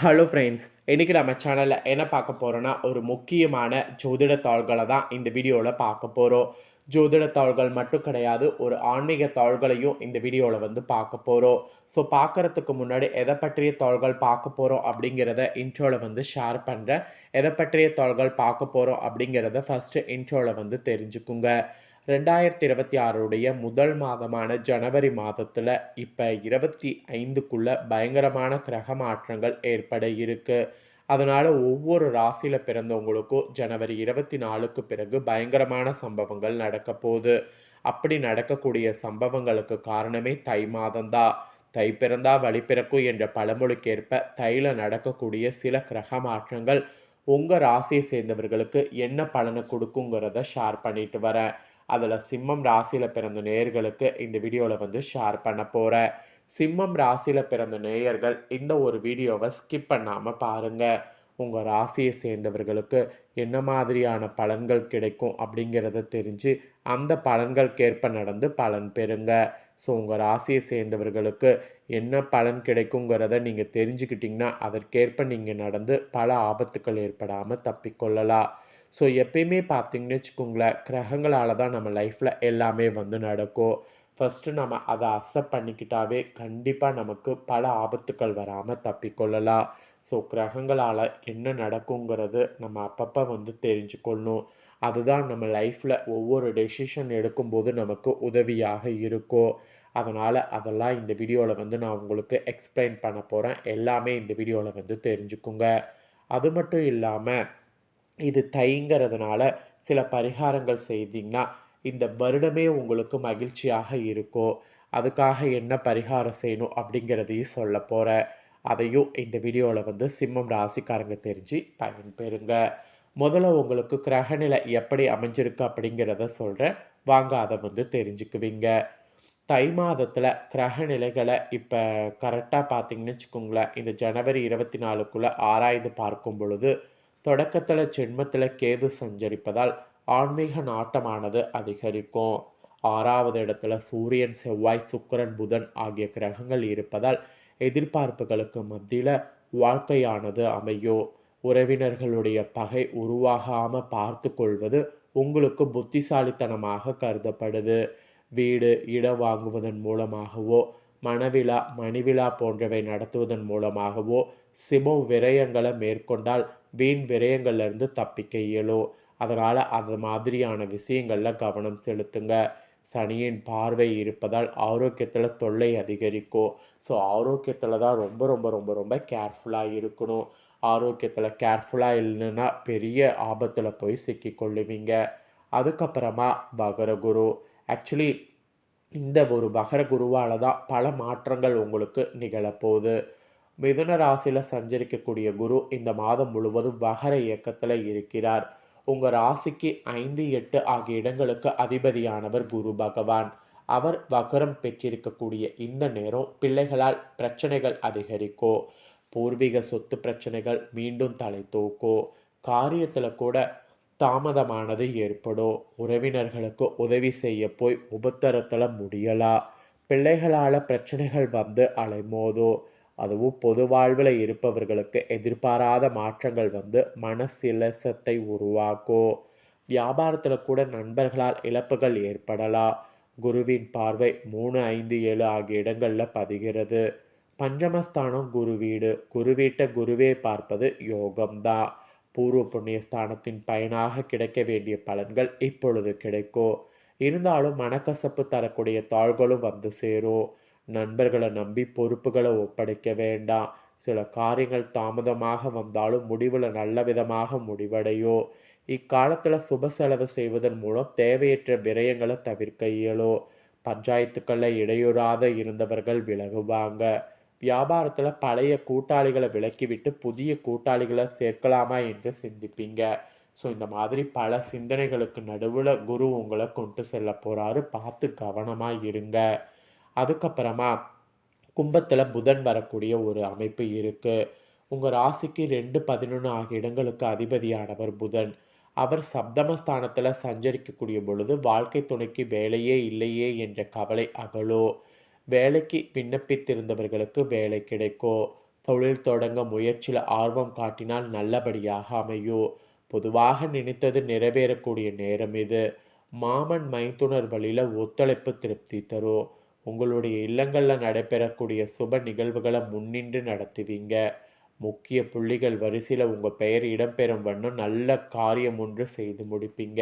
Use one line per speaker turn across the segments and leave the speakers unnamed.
Hello friends இன்றைக்கி நம்ம சேனலில் என்ன பார்க்க போகிறோன்னா ஒரு முக்கியமான ஜோதிட தாள்களை தான் இந்த வீடியோவில் பார்க்க போகிறோம் ஜோதிட தாள்கள் மட்டும் கிடையாது ஒரு ஆன்மீக தாள்களையும் இந்த வீடியோவில் வந்து பார்க்க போகிறோம் ஸோ பார்க்குறதுக்கு முன்னாடி எதை பற்றிய தாள்கள் பார்க்க போகிறோம் அப்படிங்கிறத இன்ட்ரோவில் வந்து ஷேர் பண்ணுறேன் எதை பற்றிய தாள்கள் பார்க்க போகிறோம் அப்படிங்கிறத ஃபஸ்ட்டு இன்ட்ரோவில் வந்து தெரிஞ்சுக்குங்க. ரெண்டாயிரத்தி இருபத்தி ஆறுடைய முதல் மாதமான ஜனவரி மாதத்தில் இப்போ இருபத்தி ஐந்துக்குள்ள பயங்கரமான கிரக மாற்றங்கள் ஏற்பட இருக்கு. அதனால் ஒவ்வொரு ராசியில் பிறந்தவங்களுக்கும் ஜனவரி இருபத்தி நாலுக்கு பிறகு பயங்கரமான சம்பவங்கள் நடக்க போகுது. அப்படி நடக்கக்கூடிய சம்பவங்களுக்கு காரணமே தை மாதம்தான் தை பிறந்தா வழி பிறக்கும் என்ற பழமொழிக்கேற்ப தையில் நடக்கக்கூடிய சில கிரக மாற்றங்கள் உங்கள் ராசியை சேர்ந்தவர்களுக்கு என்ன பலனை கொடுக்குங்கிறத ஷேர் பண்ணிட்டு வரேன். அதில் சிம்மம் ராசியில் பிறந்த நேயர்களுக்கு இந்த வீடியோவில் வந்து ஷேர் பண்ண போகிறேன் சிம்மம் ராசியில் பிறந்த நேயர்கள் இந்த ஒரு வீடியோவை ஸ்கிப் பண்ணாமல் பாருங்கள் உங்கள் ராசியை சேர்ந்தவர்களுக்கு என்ன மாதிரியான பலன்கள் கிடைக்கும் அப்படிங்கிறத தெரிஞ்சு அந்த பலன்களுக்கேற்ப நடந்து பலன் பெறுங்க. ஸோ உங்கள் ராசியை சேர்ந்தவர்களுக்கு என்ன பலன் கிடைக்குங்கிறத நீங்கள் தெரிஞ்சுக்கிட்டிங்கன்னா அதற்கேற்ப நீங்கள் நடந்து பல ஆபத்துக்கள் ஏற்படாமல் தப்பிக்கொள்ளலாம். ஸோ எப்பயுமே பார்த்தீங்கன்னு வச்சுக்கோங்களேன் கிரகங்களால் தான் நம்ம லைஃப்பில் எல்லாமே வந்து நடக்கும். ஃபஸ்ட்டு நம்ம அதை அக்செப்ட் பண்ணிக்கிட்டாவே கண்டிப்பாக நமக்கு பல ஆபத்துக்கள் வராமல் தப்பிக்கொள்ளலாம் ஸோ கிரகங்களால் என்ன நடக்குங்கிறது நம்ம அப்பப்போ வந்து தெரிஞ்சுக்கொள்ளணும். அதுதான் நம்ம லைஃப்பில் ஒவ்வொரு டெசிஷன் எடுக்கும்போது நமக்கு உதவியாக இருக்கும். அதனால் அதெல்லாம் இந்த வீடியோவில் வந்து நான் உங்களுக்கு எக்ஸ்பிளைன் பண்ண போகிறேன் எல்லாமே இந்த வீடியோவில் வந்து தெரிஞ்சுக்குங்க. அது மட்டும் இல்லாமல் இது தைங்கிறதுனால சில பரிகாரங்கள் செய்தீங்கன்னா இந்த வருடமே உங்களுக்கு மகிழ்ச்சியாக இருக்கும் அதுக்காக என்ன பரிகாரம் செய்யணும் அப்படிங்கிறதையும் சொல்ல போகிற அதையும் இந்த வீடியோவில் வந்து சிம்மம் ராசிக்காரங்க தெரிஞ்சு பயன்பெறுங்க. முதல்ல உங்களுக்கு கிரகநிலை எப்படி அமைஞ்சிருக்கு அப்படிங்கிறத சொல்கிறேன் வாங்க அதை வந்து தெரிஞ்சுக்குவீங்க. தை மாதத்தில் கிரகநிலைகளை இப்போ கரெக்டாக பார்த்தீங்கன்னு வச்சுக்கோங்களேன். இந்த ஜனவரி இருபத்தி நாலுக்குள்ளே ஆராய்ந்து பார்க்கும் பொழுது தொடக்கத்தில் ஜென்மத்தில் கேது சஞ்சரிப்பதால் ஆன்மீக நாட்டமானது அதிகரிக்கும். ஆறாவது இடத்துல சூரியன் செவ்வாய் சுக்கரன் புதன் ஆகிய கிரகங்கள் இருப்பதால் எதிர்பார்ப்புகளுக்கு மத்தியில் வாழ்க்கையானது அமையும் உறவினர்களுடைய பகை உருவாகாமல் பார்த்து கொள்வது உங்களுக்கு புத்திசாலித்தனமாக கருதப்படுது. வீடு இடம் வாங்குவதன் மூலமாகவோ மணவிழா மணிவிழா போன்றவை நடத்துவதன் மூலமாகவோ சிமோ விரயங்களை மேற்கொண்டால் வீண் விரயங்கள்லேருந்து தப்பிக்க இயலும் அதனால் அது மாதிரியான விஷயங்களில் கவனம் செலுத்துங்க. சனியின் பார்வை இருப்பதால் ஆரோக்கியத்தில் தொல்லை அதிகரிக்கும். ஸோ ஆரோக்கியத்தில் தான் ரொம்ப ரொம்ப ரொம்ப ரொம்ப கேர்ஃபுல்லாக இருக்கணும். ஆரோக்கியத்தில் கேர்ஃபுல்லாக இல்லைன்னா பெரிய ஆபத்தில் போய் சிக்கிக்கொள்ளுவீங்க. அதுக்கப்புறமா வகரகுரு ஆக்சுவலி இந்த ஒரு மகர குருவால் தான் பல மாற்றங்கள் உங்களுக்கு நிகழப்போகுது. மிதுன ராசியில் சஞ்சரிக்கக்கூடிய குரு இந்த மாதம் முழுவதும் வகர இயக்கத்தில் இருக்கிறார். உங்கள் ராசிக்கு ஐந்து எட்டு ஆகிய இடங்களுக்கு அதிபதியானவர் குரு பகவான். அவர் வகரம் பெற்றிருக்கக்கூடிய இந்த நேரம் பிள்ளைகளால் பிரச்சனைகள் அதிகரிக்கோ பூர்வீக சொத்து பிரச்சனைகள் மீண்டும் தலை தூக்கோ காரியத்தில் கூட தாமதமானது ஏற்படும் உறவினர்களுக்கு உதவி செய்ய போய் உபத்தரத்தில் முடியலாம் பிள்ளைகளால் பிரச்சனைகள் வந்து அலைமோதும் அதுவும் பொது வாழ்வில் இருப்பவர்களுக்கு எதிர்பாராத மாற்றங்கள் வந்து மனசிலசத்தை உருவாக்கும் வியாபாரத்தில் கூட நண்பர்களால் இழப்புகள் ஏற்படலாம் குருவின் பார்வை மூணு ஐந்து ஏழு ஆகிய இடங்களில் பதிகிறது. பஞ்சமஸ்தானம் குரு வீடு குரு வீட்டை குருவே பார்ப்பது யோகம்தான் பூர்வ புண்ணிய ஸ்தானத்தின் பயனாக கிடைக்க வேண்டிய பலன்கள் இப்பொழுது கிடைக்கும் இருந்தாலும் மனக்கசப்பு தரக்கூடிய தாள்களும் வந்து சேரும் நண்பர்களை நம்பி பொறுப்புகளை ஒப்படைக்க வேண்டாம் சில காரியங்கள் தாமதமாக வந்தாலும் முடிவில் நல்ல விதமாக முடிவடையும் இக்காலத்தில் சுப செலவு செய்வதன் மூலம் தேவையற்ற விரயங்களை தவிர்க்க இயலும் பஞ்சாயத்துக்களில் இடையூறாத இருந்தவர்கள் விலகுவாங்க. வியாபாரத்தில் பழைய கூட்டாளிகளை விலக்கிவிட்டு புதிய கூட்டாளிகளை சேர்க்கலாமா என்று சிந்திப்பீங்க. ஸோ இந்த மாதிரி பல சிந்தனைகளுக்கு நடுவில் குரு உங்களை கொண்டு செல்ல போகிறாரு பார்த்து கவனமாக இருங்க. அதுக்கப்புறமா கும்பத்தில் புதன் வரக்கூடிய ஒரு அமைப்பு இருக்குது உங்கள் ராசிக்கு ரெண்டு பதினொன்று ஆகிய இடங்களுக்கு அதிபதியானவர் புதன். அவர் சப்தமஸ்தானத்தில் சஞ்சரிக்கக்கூடிய பொழுது வாழ்க்கை துணைக்கு வேலையே இல்லையே என்ற கவலை அகலோ. வேலைக்கு விண்ணப்பித்திருந்தவர்களுக்கு வேலை கிடைக்கும் தொழில் தொடங்க முயற்சியில் ஆர்வம் காட்டினால் நல்லபடியாக அமையும் பொதுவாக நினைத்தது நிறைவேறக்கூடிய நேரம் இது. மாமன் மைத்துனர் வழியில் ஒத்துழைப்பு திருப்தி தரும் உங்களுடைய இல்லங்களில் நடைபெறக்கூடிய சுப நிகழ்வுகளை முன்னின்று நடத்துவீங்க. முக்கிய புள்ளிகள் வரிசையில் உங்கள் பெயர் இடம்பெறும் வண்ணம் நல்ல காரியம் ஒன்று செய்து முடிப்பீங்க.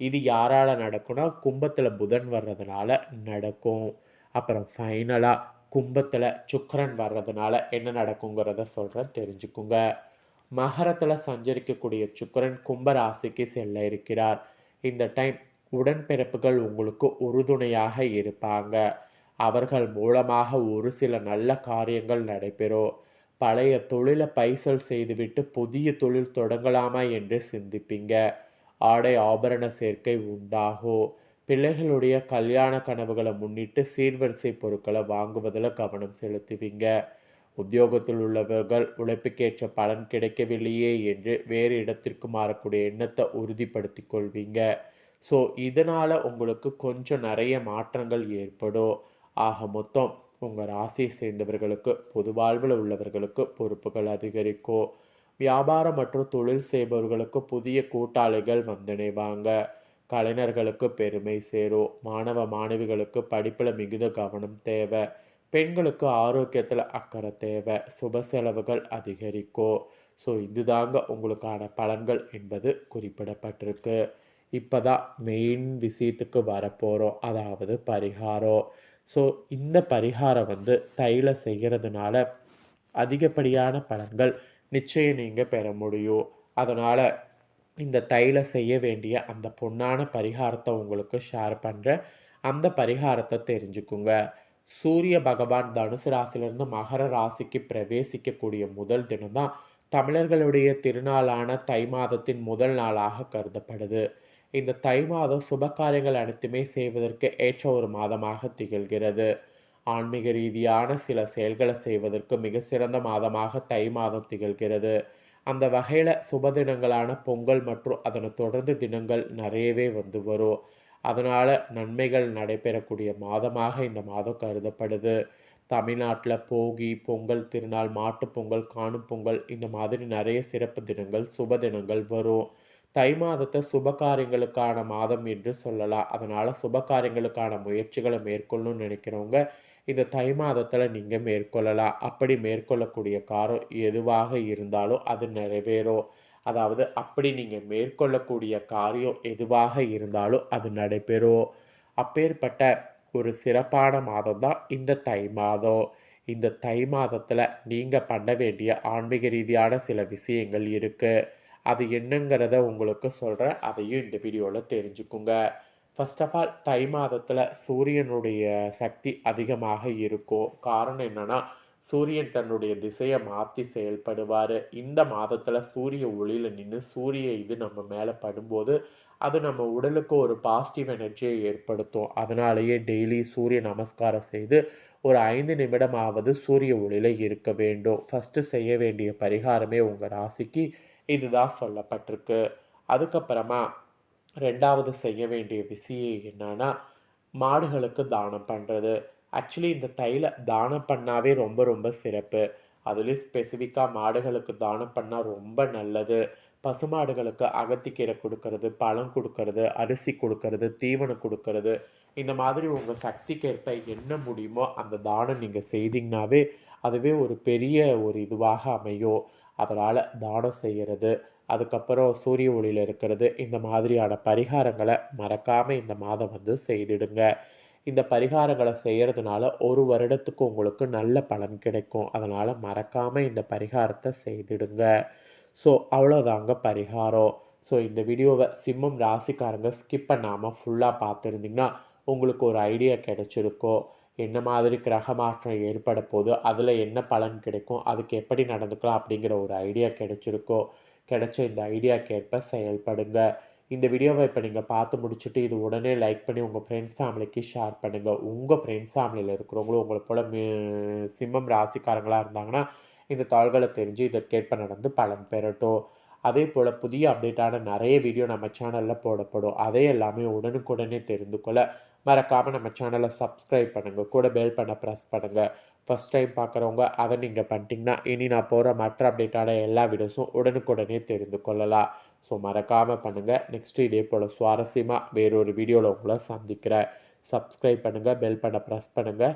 இது யாரால் நடக்கும்னா கும்பத்தில் புதன் வர்றதுனால நடக்கும். அப்புறம் ஃபைனலாக கும்பத்தில் சுக்கரன் வர்றதுனால என்ன நடக்குங்கிறத சொல்கிறேன் தெரிஞ்சுக்குங்க. மகரத்தில் சஞ்சரிக்கக்கூடிய சுக்கரன் கும்ப ராசிக்கு செல்ல இருக்கிறார். இந்த டைம் உடன்பிறப்புகள் உங்களுக்கு உறுதுணையாக இருப்பாங்க. அவர்கள் மூலமாக ஒரு சில நல்ல காரியங்கள் நடைபெறும். பழைய தொழிலை பைசல் செய்துவிட்டு புதிய தொழில் தொடங்கலாமா என்று சிந்திப்பீங்க. ஆடை ஆபரண சேர்க்கை உண்டாகும். பிள்ளைகளுடைய கல்யாண கனவுகளை முன்னிட்டு சீர்வரிசை பொருட்களை வாங்குவதில் கவனம் செலுத்துவீங்க. உத்தியோகத்தில் உள்ளவர்கள் உழைப்புக்கேற்ற பலன் கிடைக்கவில்லையே என்று வேறு இடத்திற்கு மாறக்கூடிய எண்ணத்தை உறுதிப்படுத்தி கொள்வீங்க. ஸோ இதனால் உங்களுக்கு கொஞ்சம் நிறைய மாற்றங்கள் ஏற்படும். ஆக மொத்தம் உங்கள் ராசியை சேர்ந்தவர்களுக்கு பொது வாழ்வில் உள்ளவர்களுக்கு பொறுப்புகள் அதிகரிக்கும். வியாபாரம் மற்றும் தொழில் செய்பவர்களுக்கு புதிய கூட்டாளிகள் வந்திணைவாங்க கலைஞர்களுக்கு பெருமை சேரும் மாணவ மாணவிகளுக்கு படிப்பில் மிகுந்த கவனம் தேவை. பெண்களுக்கு ஆரோக்கியத்தில் அக்கறை தேவை. சுப செலவுகள் அதிகரிக்கும் ஸோ இதுதாங்க உங்களுக்கான பலன்கள் என்பது குறிப்பிடப்பட்டிருக்கு. இப்போ தான் மெயின் விஷயத்துக்கு வரப்போகிறோம் அதாவது பரிகாரம். ஸோ இந்த பரிகாரம் வந்து தைல செய்கிறதுனால அதிகப்படியான பலன்கள் நிச்சயம் நீங்கள் பெற முடியும். அதனால் இந்த தைல செய்ய வேண்டிய அந்த பொன்னான பரிகாரத்தை உங்களுக்கு ஷேர் பண்ணுறேன் அந்த பரிகாரத்தை தெரிஞ்சுக்குங்க. சூரிய பகவான் தனுசு ராசிலிருந்து மகர ராசிக்கு பிரவேசிக்கக்கூடிய முதல் தினம் தான் தமிழர்களுடைய திருநாளான தை மாதத்தின் முதல் நாளாக கருதப்படுது. இந்த தை மாதம் சுபகாரியங்கள் அனைத்துமே செய்வதற்கு ஏற்ற ஒரு மாதமாக திகழ்கிறது. ஆன்மீக ரீதியான சில செயல்களை செய்வதற்கு மிக சிறந்த மாதமாக தை மாதம் திகழ்கிறது. அந்த வகையில் சுப தினங்களான பொங்கல் மற்றும் அதனை தொடர்ந்து தினங்கள் நிறையவே வந்து வரும். அதனால் நன்மைகள் நடைபெறக்கூடிய மாதமாக இந்த மாதம் கருதப்படுது. தமிழ்நாட்டில் போகி பொங்கல் திருநாள் மாட்டுப்பொங்கல் காணும் பொங்கல் இந்த மாதிரி நிறைய சிறப்பு தினங்கள் சுப தினங்கள் வரும். தை மாதத்தை சுபகாரியங்களுக்கான மாதம் என்று சொல்லலாம். அதனால் சுபகாரியங்களுக்கான முயற்சிகளை மேற்கொள்ளணும்னு நினைக்கிறவங்க இந்த தை மாதத்தில் நீங்கள் மேற்கொள்ளலாம். அப்படி மேற்கொள்ளக்கூடிய காரம் எதுவாக இருந்தாலும் அது நிறைவேறும். அதாவது அப்படி நீங்கள் மேற்கொள்ளக்கூடிய காரியம் எதுவாக இருந்தாலும் அது நடைபெறும். அப்பேற்பட்ட ஒரு சிறப்பான மாதம் தான் இந்த தை மாதம். இந்த தை மாதத்தில் நீங்கள் பண்ண வேண்டிய ஆன்மீக ரீதியான சில விஷயங்கள் இருக்குது அது என்னங்கிறத உங்களுக்கு சொல்கிறேன் அதையும் இந்த வீடியோவில் தெரிஞ்சுக்குங்க. ஃபஸ்ட் ஆஃப் ஆல் தை மாதத்தில் சூரியனுடைய சக்தி அதிகமாக இருக்கும் காரணம் என்னென்னா சூரியன் தன்னுடைய திசையை மாற்றி செயல்படுவார். இந்த மாதத்தில் சூரிய ஒளியில் நின்று சூரிய இது நம்ம மேலே படும்போது அது நம்ம உடலுக்கு ஒரு பாசிட்டிவ் எனர்ஜியை ஏற்படுத்தும். அதனாலேயே டெய்லி சூரிய நமஸ்காரம் செய்து ஒரு ஐந்து நிமிடமாவது சூரிய ஒளியில் இருக்க வேண்டும். ஃபஸ்ட்டு செய்ய வேண்டிய பரிகாரமே உங்கள் ராசிக்கு இதுதான் சொல்லப்பட்டிருக்கு. அதுக்கப்புறமா ரெண்டாவது செய்ய வேண்டிய விஷயம் என்னன்னா மாடுகளுக்கு தானம் பண்ணுறது ஆக்சுவலி இந்த தைல தானம் பண்ணாவே ரொம்ப ரொம்ப சிறப்பு. அதுலேயும் ஸ்பெசிஃபிக்காக மாடுகளுக்கு தானம் பண்ணால் ரொம்ப நல்லது. பசுமாடுகளுக்கு அகத்திக்கீரை கொடுக்கறது பழம் கொடுக்கறது அரிசி கொடுக்கறது தீவனம் கொடுக்கறது. இந்த மாதிரி உங்கள் சக்திக்கேற்ப என்ன முடியுமோ அந்த தானம் நீங்கள் செய்தீங்கனாவே அதுவே ஒரு பெரிய ஒரு இதுவாக அமையும். அதனால் தானம் செய்கிறது அதுக்கப்புறம் சூரிய ஒளியில் இருக்கிறது இந்த மாதிரியான பரிகாரங்களை மறக்காமல் இந்த மாதம் வந்து செய்திடுங்க. இந்த பரிகாரங்களை செய்கிறதுனால ஒரு வருடத்துக்கு உங்களுக்கு நல்ல பலன் கிடைக்கும். அதனால் மறக்காமல் இந்த பரிகாரத்தை செய்திடுங்க. ஸோ அவ்வளோதாங்க பரிகாரம். ஸோ இந்த வீடியோவை சிம்மம் ராசிக்காரங்க ஸ்கிப் பண்ணாமல் ஃபுல்லாக பார்த்துருந்தீங்கன்னா உங்களுக்கு ஒரு ஐடியா கிடைச்சிருக்கோ. என்ன மாதிரி கிரக மாற்றம் ஏற்பட போதோ அதில் என்ன பலன் கிடைக்கும் அதுக்கு எப்படி நடந்துக்கலாம் அப்படிங்கிற ஒரு ஐடியா கிடைச்சிருக்கோ. கிடைச்ச இந்த ஐடியாக்கேற்ப செயல்படுங்க. இந்த வீடியோவை இப்போ நீங்கள் பார்த்து முடிச்சுட்டு இது உடனே லைக் பண்ணி உங்கள் ஃப்ரெண்ட்ஸ் ஃபேமிலிக்கு ஷேர் பண்ணுங்கள் உங்கள் ஃப்ரெண்ட்ஸ் ஃபேமிலியில் இருக்கிறவங்களும் உங்களை போல் சிம்மம் ராசிக்காரங்களாக இருந்தாங்கன்னா இந்த தாள்களை தெரிஞ்சு இதற்கேற்ப நடந்து பலன் பெறட்டும். அதே போல் புதிய அப்டேட்டான நிறைய வீடியோ நம்ம சேனலில் போடப்படும். அதே எல்லாமே உடனுக்குடனே தெரிந்து கொள்ள மறக்காமல் நம்ம சேனலை சப்ஸ்கிரைப் பண்ணுங்கள் கூட பெல் பண்ண ப்ரெஸ் பண்ணுங்கள் ஃபஸ்ட் டைம் பார்க்குறவங்க அதை நீங்கள் பண்ணிட்டீங்கன்னா இனி நான் போகிற மற்ற அப்டேட்டான எல்லா வீடியோஸும் உடனுக்குடனே தெரிந்து கொள்ளலாம். ஸோ மறக்காமல் பண்ணுங்கள் நெக்ஸ்ட்டு இதே போல் சுவாரஸ்யமாக வேறொரு வீடியோவில் உங்களை சந்திக்கிறேன். சப்ஸ்கிரைப் பண்ணுங்கள் பெல் பண்ண ப்ரெஸ் பண்ணுங்கள்